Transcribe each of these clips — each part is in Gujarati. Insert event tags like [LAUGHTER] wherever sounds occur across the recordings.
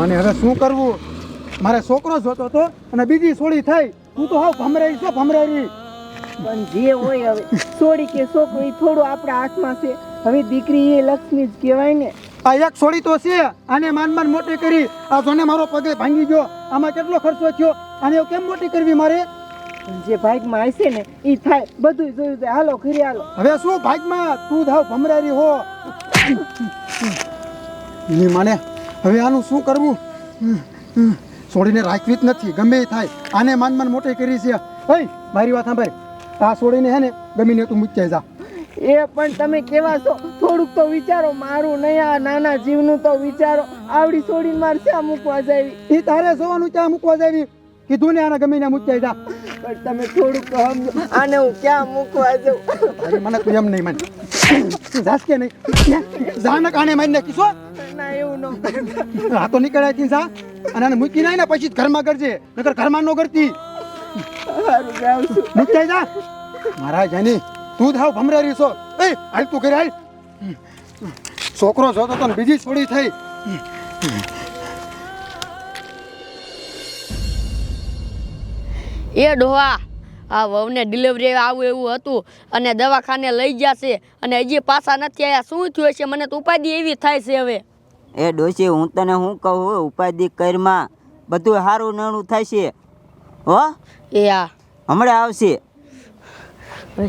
માને હવે શું કરવું? મારે છોકરો જોતો હતો અને બીજી સોળી થઈ. તું તો હાવ ભમરાઈ છો ભમરાઈ. પણ જે હોય હવે છોડી કે છોકરો એ થોડું આપણા હાથમાં છે. હવે દીકરી એ લક્ષ્મી જ કહેવાય ને. આ એક સોળી તો છે આને માન માન મોટી કરી. આ જોને મારો પગે ભાંગી ગયો. આમાં કેટલો ખર્ચો થયો? આને એવું કેમ મોટી કરવી મારે? જે ભાગમાં આવશે ને એ થાય. બધું જોયું હાલો ઘરે હાલો. હવે શું ભાગમાં? તું થાવ ભમરારી હો. ની માને હવે આનું શું કરવું? છોડીને રાખવી જ નથી ગમે એ થાય. આને માન માન મોટી કરી છે. ભાઈ મારી વાત સાંભળ. આ છોડીને હે ને ગમીને તું મૂકી જા. એ પણ તમે કેવા છો? થોડુંક તો વિચારો મારું નહીં આ નાના જીવનું તો વિચારો. આવડી છોડીને મારે ક્યાં મૂકવા જાવી? એ તારે જોવાનું ક્યાં મૂકવા જાવી? કીધું ને આને ગમીને મૂકી જા. પણ તમે થોડુંક તો સમજો આને હું ક્યાં મૂકવા જાઉં? મને તું એમ નહીં મને. જાસ કે નહીં? જાનક આને મારીને નાખીશો ના એવું ન કરતા. [LAUGHS] આ તો નીકળ્યા થી જા. અને આને મૂકી નાય ને પછી જ ઘરમાં કરજે. નકર ઘરમાં ન કરતી. સારું જાવ છું નીકળી જા. મારા જાની તું થાવ ભમરારી છો. એ હાલ તું ઘરે હાલ. છોકરો જોતો તો બીજી છોડી થઈ. એ ડોહા આ વહુને ડિલિવરી આવું એવું હતું અને દવાખાને લઈ ગયા છે. અને હજી પાછા નથી આવ્યા શું થયું છે મને તો ઉપાધિ એવી થાય છે હવે. એ ડોશી હું તને શું કહું? ઉપાધિ કરમાં બધું સારું નાણું થશે. હો? એ આ. હમણાં આવશે.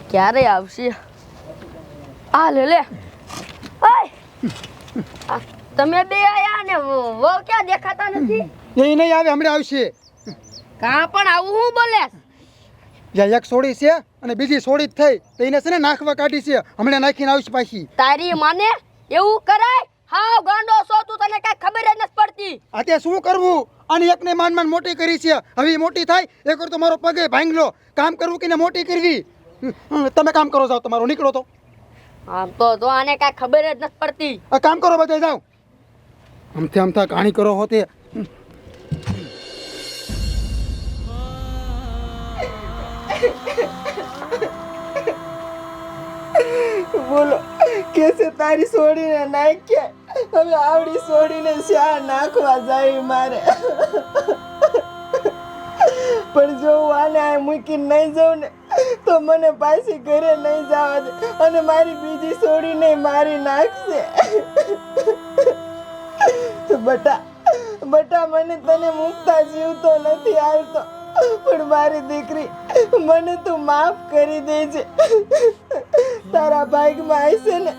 ક્યારે આવશે? આ લે લે. આ તમે બે આયા ને વહુ વહુ ક્યાં દેખાતા નથી? એ નહીં આવે હમણાં આવશે. કાં પણ આવું હું બોલે? જ્યાં એક સોડી છે અને બીજી સોડી જ થઈ. તો એને છે ને નાખવા કાઢી છે. હમણાં નાખીને આવશે પાછી. તારી માને એવું કરાય? હાવ ગાંડો છો તું તને કઈ ખબર જ નથી પડતી. અત્યારે શું કરવું? અને એકને માન માન મોટી કરી છે. હવે મોટી થાય એક વાર તો મારો પગે ભાંગલો. કામ કરવું કે ને મોટી કરવી? તમે કામ કરો જાઓ તમારો નીકળો તો. આમ તો જો આને કઈ ખબર જ નથી પડતી. આ કામ કરો બધા જાઓ. આમથી આમથા કહાણી કરો હોતે બોલો કેસે તારી છોડીને નાખ્યા? હવે આવડી છોડીને શા નાખવા જાય મારે? પણ જો હું આને આ મૂકીને નહીં જાઉં ને, તો મને પાછી ઘરે નહીં જવા દે અને મારી બીજી છોડીને મારી નાખશે. બટા બટા મને તને મૂકતા જીવતો નથી આવતો, પણ મારી દીકરી મને તું માફ કરી દેજે. તારા ભાગમાં આવશે ને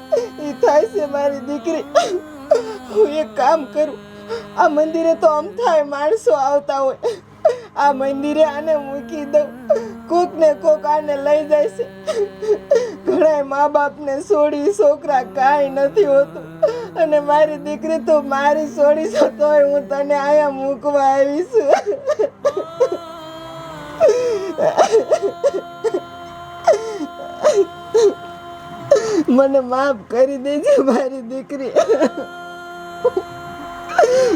એ થાય છે મારી દીકરી. હું એક કામ કરું. આ મંદિરે તો અમથાય માણસો આવતા હોય. આ મંદિરે આને મૂકી દઉં. કોક ને કોક આને લઈ જાય છે. ઘણા મા બાપને છોડી છોકરા કાંઈ નથી હોતું. અને મારી દીકરી તો મારી છોડી છો તોય હું તને અહીંયા મૂકવા આવી મને માફ કરી દેજે મારી દીકરી.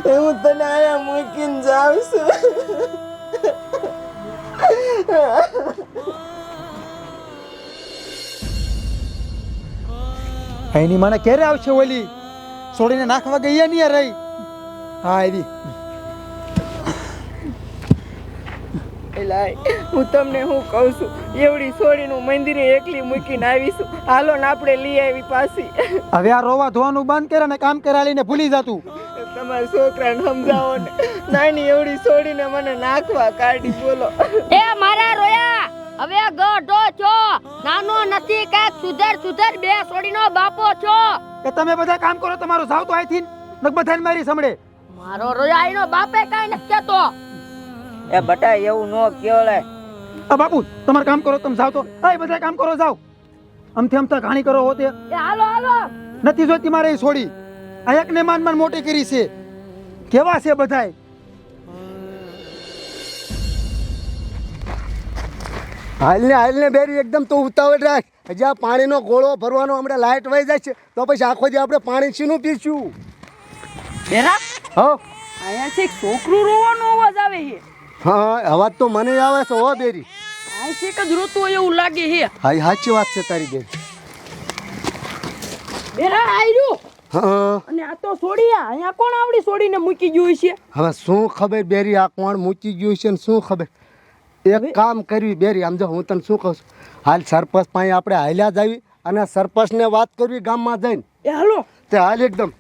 હું તને આયા મૂકીને જાઉં છું. એની મને ક્યારે આવશે ઓલી? છોડીને નાખવા ગઈ નહીં રહી હા, આવી. એલાય હું તમને હું કહું છું? એવડી છોડીનું મંદિરે એકલી મૂકીને આવીશું. હાલો ને આપણે લઈ આવી પાછી. હવે આ રોવા ધોવાનું બંધ કરે ને કામ કરાવીને ભૂલી જતું. તમારા છોકરાને સમજાવો ને. નાની એવડી છોડીને મને નાખવા કાઢી બોલો. એ મારા રોયા હવે ગઢો છો. નાનો નથી કાંઈક સુધર સુધર બે છોડીનો બાપો છો. કે તમે બધા કામ કરો તમારું જાવ તો આઈથી લગભગ બધાને મારી સમડે મારો રોયા એનો બાપે કાંઈ નથી કહેતો. એ બટા એવું ન કહેવાય. આ બાપુ તમારે કામ કરો તમે જાવ તો. એ બધા કામ કરો જાવ આમથી આમથા ઘાણી કરો હોતે. એ હાલો હાલો. નથી જોતી મારે એ છોડી. આ એકને માન માન મોટી કરી છે. કેવા છે બધાય? હાલને હાલને બેરી એકદમ તો ઉતાવળ રાખ. હજી આ પાણીનો ગોળો ભરવાનો હમણાં લાઇટ વહી જાય છે તો પછી આખો દી આપણે પાણી શીનું પીશું. બેરા હો. અહીંયા છે છોકરું રોવાનો અવાજ આવે છે. હા અવાજ તો મને આવે છે હો બેરી. આ છે કે રોતું હોય એવું લાગે હે હા સાચી વાત છે તારી બેન. બેરા આયરું. હા અને આ તો છોડી અહીંયા કોણ આવડી છોડીને મૂકી ગયું છે હવે શું ખબર બેરી આ કોણ મૂકી ગયું છે ને શું ખબર? એક કામ કરવી બેરી આમ જો હું તને શું કહું છું? હાલ સરપંચ પાસે આપણે હાલ્યા જ આવી અને સરપંચને વાત કરવી ગામમાં જઈને. એ હાલો. તે હાલ એકદમ.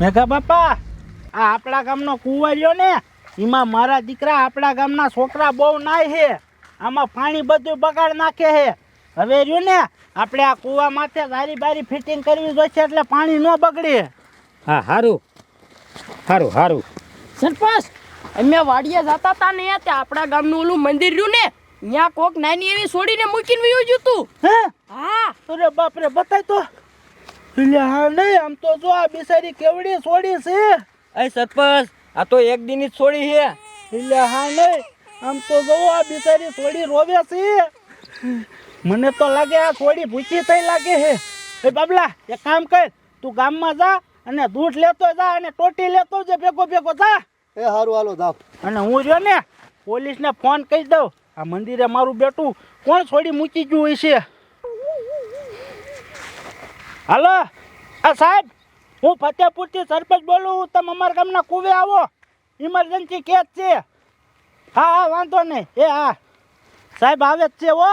મેઘા બાપા આ આપણા ગામનો કુંવરિયો ને એમાં મારા દીકરા આપણા ગામના છોકરા બહુ નાય છે. આમાં પાણી બધું બગાડ નાખે છે. હવે રહ્યું ને આપણે આ કૂવા માથે સારી બારી ફિટિંગ કરવી જોઈશે એટલે પાણી ન બગડે. હા સારું સારું સારું સરપંચ અમે વાડિયા જતા હતા ને તે આપણા ગામનું ઓલું મંદિર રહ્યું ને ત્યાં કોક નાની એવી છોડીને મૂકીને વયું જતું હે? હા. અરે બાપરે બતાય તો. હા નહીં આમ તો જો આ બિચારી કેવડી છોડી છે. એ સરપંચ આ તો એક દિન જ છોડી છે. એટલે હા નહીં આમ તો જો આ બિચારી છોડી રોવે છે. મને તો લાગે આ છોડી ભૂખી થઈ લાગે છે. એ બાબલા એક કામ કર તું ગામમાં જા અને દૂધ લેતો જા અને ટોટી લેતો જે ભેગો ભેગો જા. એ સારું હાલો જાવ અને હું જો ને પોલીસને ફોન કરી દઉં. આ મંદિરે મારું બેટું કોણ છોડી મૂકી ગયું હોય છે હાલો, આ સાહેબ, હું ફતેપુરથી સરપંચ બોલું તમે અમારા ગામના કુવે આવો. ઇમરજન્સી કેસ છે. હા હા, વાંધો નહીં. એ, હા. સાહેબ, આવે જ છે, હો.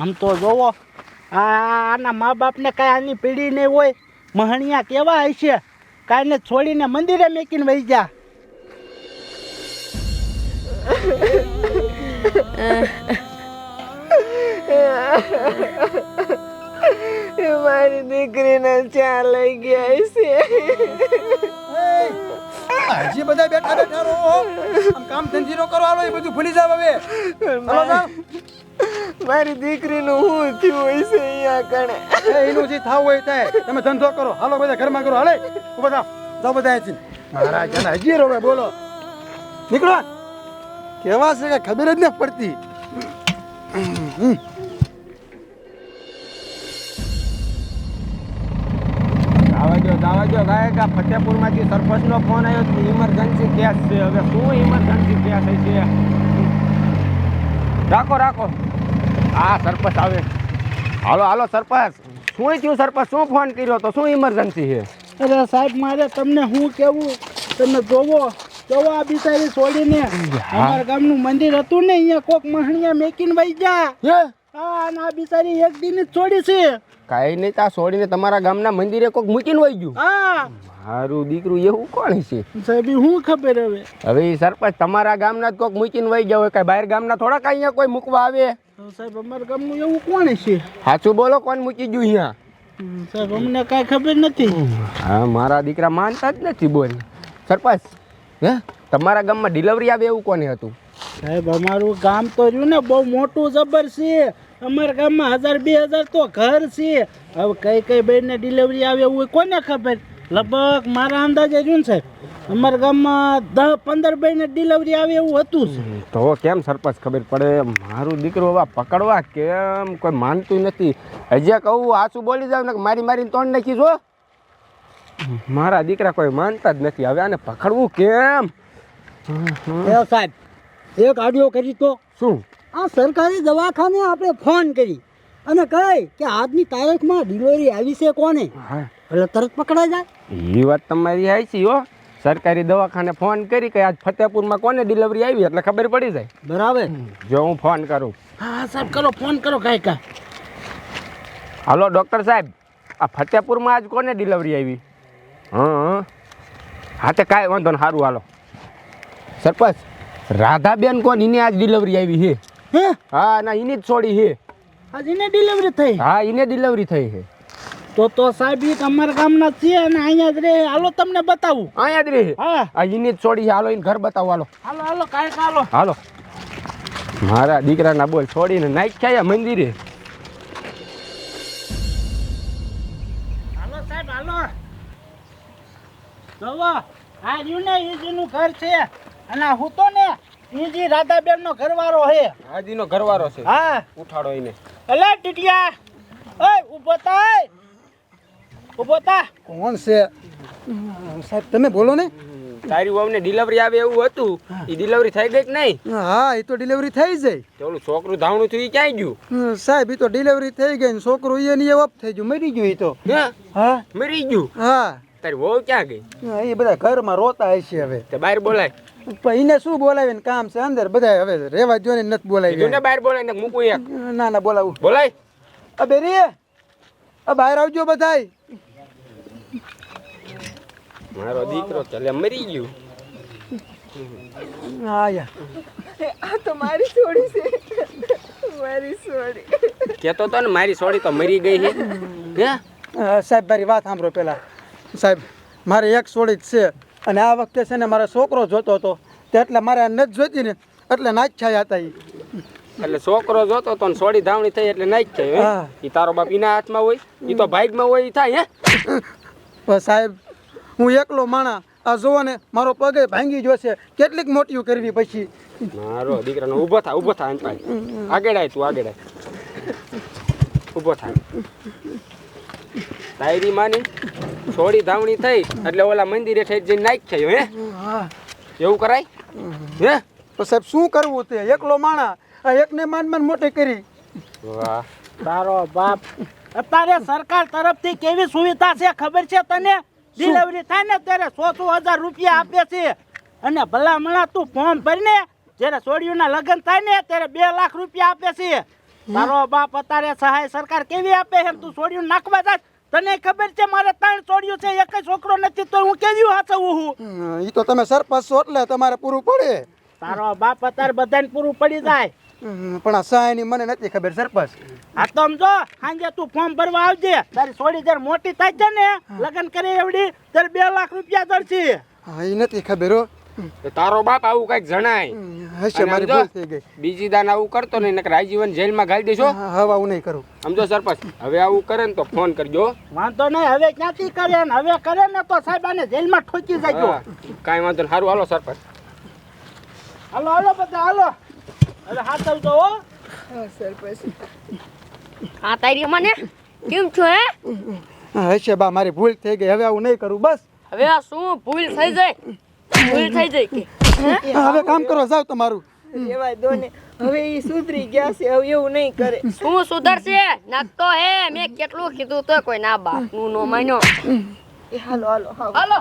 આમ તો જોવો આના મા બાપને કાંઈ આની પીડી નહીં હોય. મહણિયા કેવા હશે? કાંઈને છોડીને મંદિરે મેકીને વહી જા. એ [LAUGHS] મારી દીકરીને ચા લઈ ગયા છે. હજી બધા બેઠા બેઠા રહો આમ કામ ધંધી નો કરો આલો એ બધું ભૂલી જાવ હવે. મારી દીકરીનું શું થયું હોય છે અહીંયા કણે? એનું જે થાવ હોય થાય. તમે ધંધો કરો હાલો બધા ઘરમાં કરો. હાલે બધા જાઓ બધા અહીંથી. મારા જણા હજી રોવે બોલો. નીકળો. કેવા છે કે ખબર જ ન પડતી. દાવાજો ગાય કે ફતેપુરમાંથી સરપંચનો ફોન આવ્યો છે ઇમરજન્સી કેસ છે. હવે શું ઇમરજન્સી કેસ છે રાખો રાખો. હા સરપંચ આવે. હાલો હાલો સરપંચ. શું થયું સરપંચ? શું ફોન કર્યો તો? શું ઇમરજન્સી છે? અરે સાહેબ મારે તમને શું કેવું? તમે જોવો જોવો આ બિચારી છોડીને અમારા ગામનું મંદિર હતું ને અહીંયા કોક મહણિયા મેકીને વહી જા હે હા બિચારી એક દિન છોડી છે. કાંઈ નહીં તા છોડીને તમારા ગામના મંદિરે કોક મૂકીને વહી ગયું. હા. મારું દીકરું એવું કોણ છે? સાહેબ હું ખબર હવે? હવે સરપંચ તમારા ગામના જ કોક મૂકીને વહી ગયા હોય કાંઈ બહાર ગામના થોડા કાંઈ અહીંયા કોઈ મૂકવા આવે? સાહેબ અમારા ગામનું એવું કોણ છે? સાચું બોલો કોણ મૂકી ગયું અહીંયા? સાહેબ અમને કાંઈ ખબર નથી. હા મારા દીકરા માનતા જ નથી બોલ. સરપંચ હે? તમારા ગામમાં ડિલિવરી આવે એવું કોને હતું? સાહેબ અમારું ગામ તો રહ્યું ને બહુ મોટું જબર છે. અમારા ગામમાં હજાર બે હજાર તો ઘર છે. હવે કઈ કઈ બેનને ડિલિવરી આવે એવું કોને ખબર? લગભગ મારા અંદાજે રહ્યું ને સાહેબ અમારા ગામમાં દસ પંદર બેનને ડિલિવરી આવે એવું હતું જ. તો કેમ સરપંચ ખબર પડે? મારું દીકરો હવે પકડવા કેમ? કોઈ માનતું નથી. હજી કહું આછું બોલી જાવ ને મારી મારીને તોડ નાખી જો. મારા દીકરા કોઈ માનતા જ નથી. હવે આને પકડવું કેમ? સાહેબ એક આડિયો કરી તો શું? આ સરકારી દવાખાને આપણે ફોન કરી અને કહે કે આજની તારીખમાં ડિલિવરી આવી છે કોને? હા. એટલે તરત પકડાઈ જાય. એ વાત તમારી હાચી હો. સરકારી દવાખાને ફોન કરી કે આજ ફતેપુરમાં કોને ડિલિવરી આવી એટલે ખબર પડી જાય. બરાબર. જો હું ફોન કરું. હા સાહેબ કરો ફોન કરો કાંઈ કાંઈ. હાલો ડૉક્ટર સાહેબ આ ફતેપુરમાં આજ કોને ડિલિવરી આવી? હં હં. હા તે કાંઈ વાંધો ને સારું હાલો. સરપંચ રાધાબેન કોણ? એને આજ ડિલિવરી આવી છે. હે? હા ના એની જ છોડી છે. આજ એને ડિલિવરી થઈ? હા એને ડિલિવરી થઈ છે. તો તો સાહેબ એ તમારા ગામના છીએ છે અને અહીંયા જ રે હાલો તમને બતાવું. અહીંયા જ રે હા. આ એની જ છોડી છે. હાલો એને ઘર બતાવો હાલો. હાલો હાલો કાંઈક હાલો. હાલો. મારા દીકરાના બોલ છોડીને નાખ્યા મંદિરે. હાલો સાહેબ હાલો. જોવો આ જુને ને જેનું ઘર છે. અને હું તો ને ઈજી જી રાધાબેન નો ઘરવાળો હાજી હાજીનો ઘરવાળો છે. હા. ઉઠાડો એને. અલે ટીટિયા ઓય ઊભો થાય. ઊભો થા. કોણ છે? સાહેબ તમે બોલો ને. તારી વહુને ડિલિવરી આવે એવું હતું. એ ડિલિવરી થઈ ગઈ કે નહીં? હા એ તો ડિલિવરી થઈ જાય. તો ઓલું છોકરું ધાવણું થયું ક્યાંય ગયું? સાહેબ એ તો ડિલિવરી થઈ ગઈ ને છોકરું એની એ ઓફ થઈ ગયું મરી ગયું એ તો. હા? મરી ગયું? હા. તારી વહુ ક્યાં ગઈ? હા, એ બધા ઘરમાં રોતા હશે હવે. તે બહાર બોલાય. એને શું બોલાવીને કામ છે અંદર? બધા હવે રેવા જો ને નથી બોલાવી ને બહાર બોલાય ને મૂકું એક ના ના બોલાવું. બોલાય. અબે રે અ બહાર આવજો બધાય. મારો દીકરો ચલે મરી ગયો. હા યા. આ તો મારી છોડી છે. મારી છોડી કેતો તો ને મારી સોડી તો મરી ગઈ છે. હે? સાહેબ મારી વાત સાંભળો પહેલાં સાહેબ મારે એક સોડી જ છે. અને આ વખતે છે ને મારો છોકરો જોતો હતો. તે એટલે મારે નથી જોતી ને એટલે નાચ છાયા હતા એટલે છોકરો જોતો તો સોડી ધાવણી થઈ એટલે નાચ થાય થઈ હા. એ તારો બાપ એના હાથમાં હોય એ તો ભાગમાં હોય એ થાય હે? સાહેબ હું એકલો માણા આ જોવો ને મારો પગે ભાંગી જશે કેટલીક મોટીઓ કરવી પછી. મારો દીકરાનો ઊભો થા ઊભો થા આગળ આય તું આગળ આય ઊભો થા તાયરી માની છોડી ધાવણી થઈ એટલે ઓલા મંદિરે થઈ જઈને નાખ થયો હે? એવું કરાય? હે? તો સાહેબ શું કરવું તે? એકલો માણા આ એકને માન માન મોટી કરી. વાહ. તારો બાપ. અત્યારે સરકાર તરફથી કેવી સુવિધા છે ખબર છે તને? ડિલિવરી થાય ને ત્યારે સો સો હજાર રૂપિયા આપે છે. અને ભલા મળા તું ફોર્મ ભરીને જ્યારે સોડિયુંના લગ્ન થાય ને ત્યારે બે લાખ રૂપિયા આપે છે. તારો બાપ અત્યારે સહાય સરકાર કેવી આપે એમ તું સોડિયું નાખવા જાય તને ખબર છે મારે ત્રણ છોડ્યું છે એક છોકરો નથી તો હું કેવી હાચવું હું? એ તો તમે સરપંચ છો એટલે તમારે પૂરું પડે. તારો બાપ અત્યારે બધાને પૂરું પડી જાય. પણ આ સહાયની મને નથી ખબર સરપંચ. આ તો સમજો સાંજે તું ફોર્મ ભરવા આવજે. તારી છોડી જર મોટી થાય છે ને લગ્ન કરી એવડી ત્યારે બે લાખ રૂપિયા દરશે હા એ નથી ખબર હો. તો તારો બાપ આવું કંઈક જણાય. હશે મારી ભૂલ થઈ ગઈ. બીજી દાન આવું કરતો નહીં નકર આજીવન જેલમાં ઘાલી દેશો હવે હું નહીં કરું. સમજો સરપંચ હવે આવું કરે ને તો ફોન કરજો. વાંધો નહીં હવે ક્યાંથી કરે ને? હવે કરે ને તો સાહેબ આને જેલમાં ઠોકી જાય હા, કાંઈ વાંધો નહીં. સારું હાલો સરપંચ. હાલો હાલો બધા હાલો. હવે હાથ આવજો હો. હા સરપંચ. આ તારી મને કેમ છો હે હશે બા મારી ભૂલ થઈ ગઈ. હવે આવું નહીં કરું બસ. હવે આ શું ભૂલ થઈ જાય? [LAUGHS] ભૂલ થઈ જાય કે. હવે કામ કરો જાવ તમારું. રેવાય દો ને હવે એ સુધરી ગયા છે હવે એવું નહીં કરે. શું સુધરશે? નાખતો હે. મેં કેટલું કીધું તો કોઈ ના બાપનું નો માન્યો. હાલો હાલો. હાલો.